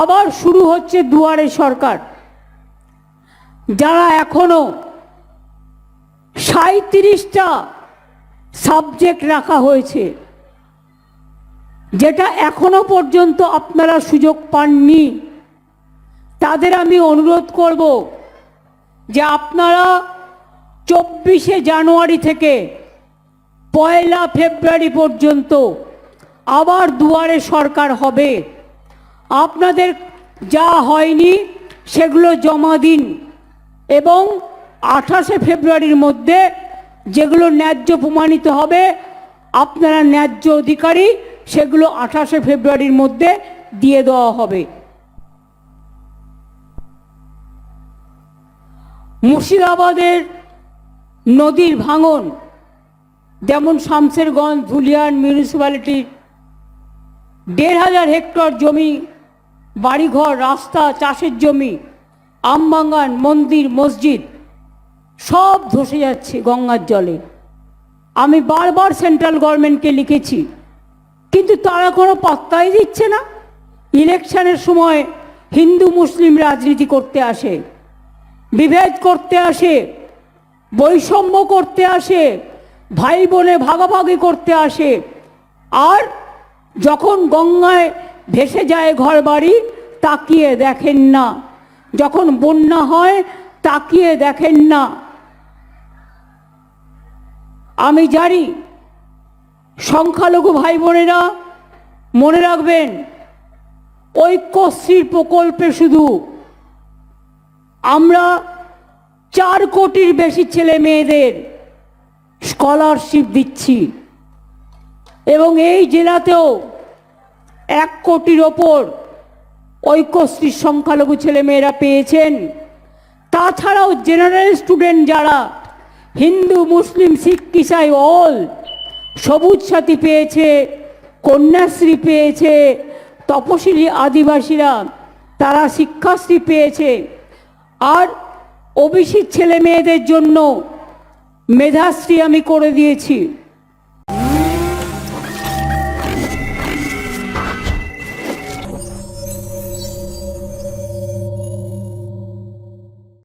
আবার শুরু হচ্ছে দুয়ারে সরকার। যারা এখনও সাঁত্রিশটা সাবজেক্ট রাখা হয়েছে, যেটা এখনও পর্যন্ত আপনারা সুযোগ পাননি, তাদের আমি অনুরোধ করব যে আপনারা চব্বিশে জানুয়ারি থেকে পয়লা ফেব্রুয়ারি পর্যন্ত আবার দুয়ারে সরকার হবে। আপনাদের যা হয়নি সেগুলো জমা দিন। এবং আঠাশে ফেব্রুয়ারির মধ্যে যেগুলো ন্যায্য প্রমাণিত হবে, আপনারা ন্যায্য অধিকারী, সেগুলো আঠাশে ফেব্রুয়ারির মধ্যে দিয়ে দেওয়া হবে। মুর্শিদাবাদের নদীর ভাঙন, যেমন শামসেরগঞ্জ, ধুলিয়ান মিউনিসিপ্যালিটির দেড় হাজার হেক্টর জমি বাড়িঘর, রাস্তা, চাষের জমি, আমবাগান, মন্দির, মসজিদ, সব ধসে যাচ্ছে গঙ্গার জলে। আমি বারবার সেন্ট্রাল গভর্নমেন্টকে লিখেছি, কিন্তু তারা কোনো পাত্তাই দিচ্ছে না। ইলেকশনের সময় হিন্দু, মুসলিম রাজনীতি করতে আসে, বিভেদ করতে আসে, বৈষম্য করতে আসে, ভাই বোনে ভাগাভাগি করতে আসে। আর যখন গঙ্গায় ভেসে যায় ঘর বাড়ি তাকিয়ে দেখেন না। যখন বন্যা হয়, তাকিয়ে দেখেন না। আমি জানি, সংখ্যালঘু ভাই বোনেরা মনে রাখবেন ঐক্যশ্রীর প্রকল্পে শুধু আমরা চার কোটির বেশি ছেলে মেয়েদের স্কলারশিপ দিচ্ছি। এবং এই জেলাতেও এক কোটির ওপর ঐক্যশ্রীর সংখ্যালঘু ছেলেমেয়েরা পেয়েছেন। তাছাড়াও জেনারেল স্টুডেন্ট যারা, হিন্দু, মুসলিম, শিখ, ইসাই অল সবুজ সাথী পেয়েছে, কন্যাশ্রী পেয়েছে, তপশিলি আদিবাসীরা, তারা শিক্ষাশ্রী পেয়েছে। আর ওবিসির ছেলে মেয়েদের জন্য মেধাশ্রী আমি করে দিয়েছি।